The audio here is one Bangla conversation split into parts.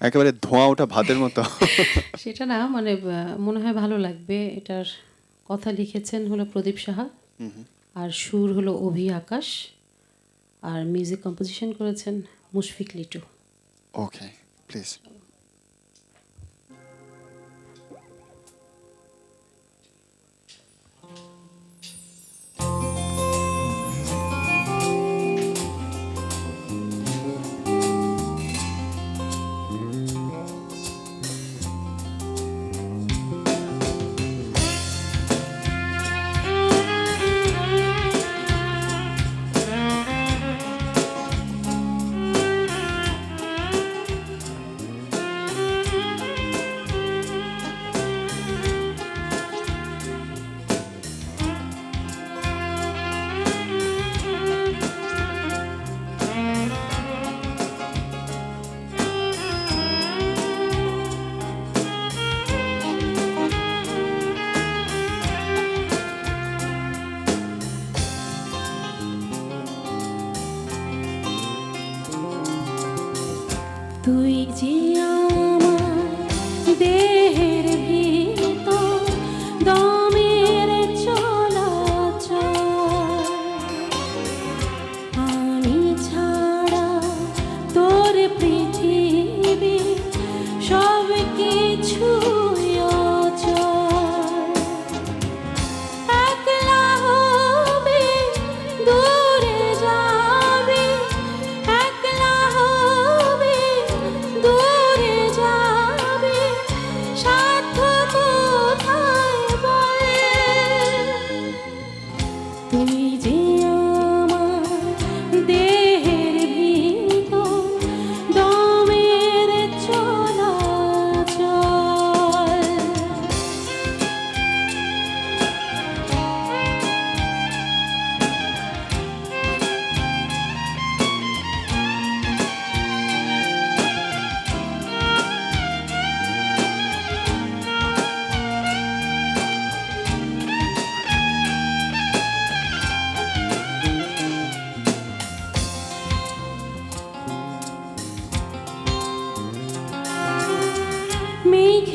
একেবারে ধোঁয়া ওটা ভাতের মতো। সেটা না মানে মনে হয় ভালো লাগবে। এটার কথা লিখেছেন হলো প্রদীপ সাহা। আর সুর হলো অভি আকাশ। আর মিউজিক কম্পোজিশন করেছেন মুশফিক লিটু। ওকে প্লিজ তুই যে আমার দেখ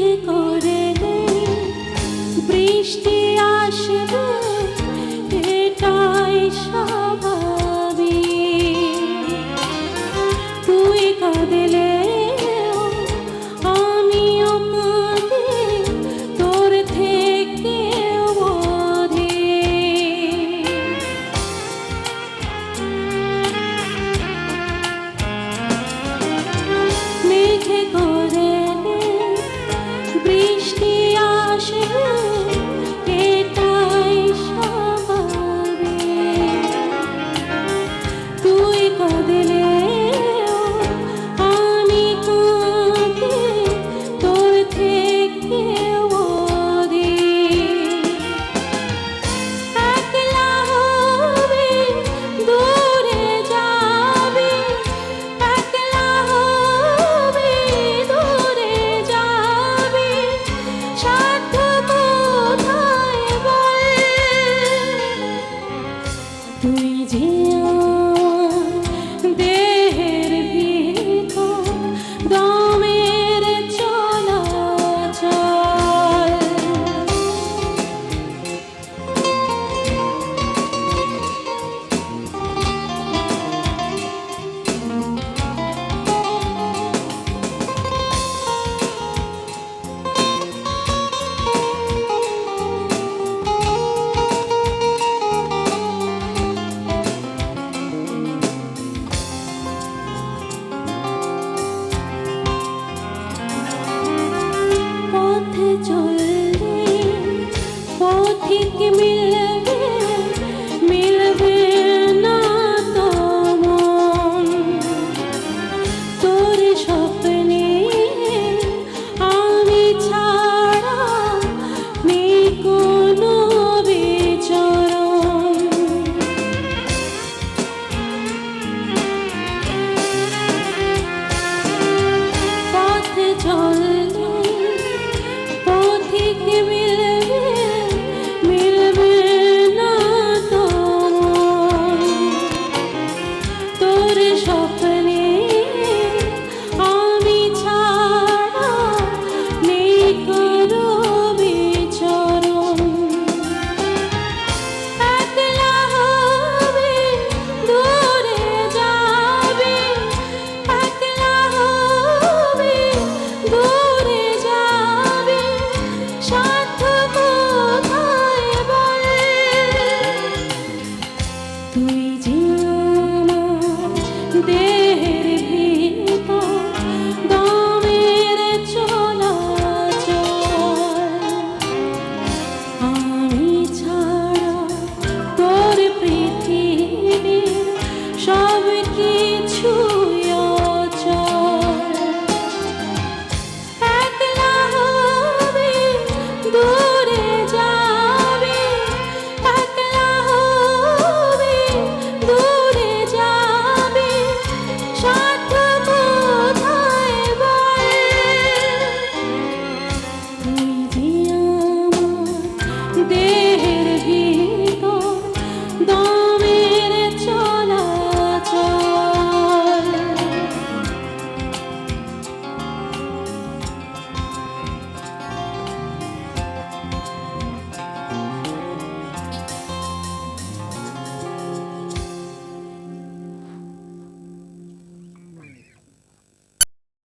que feel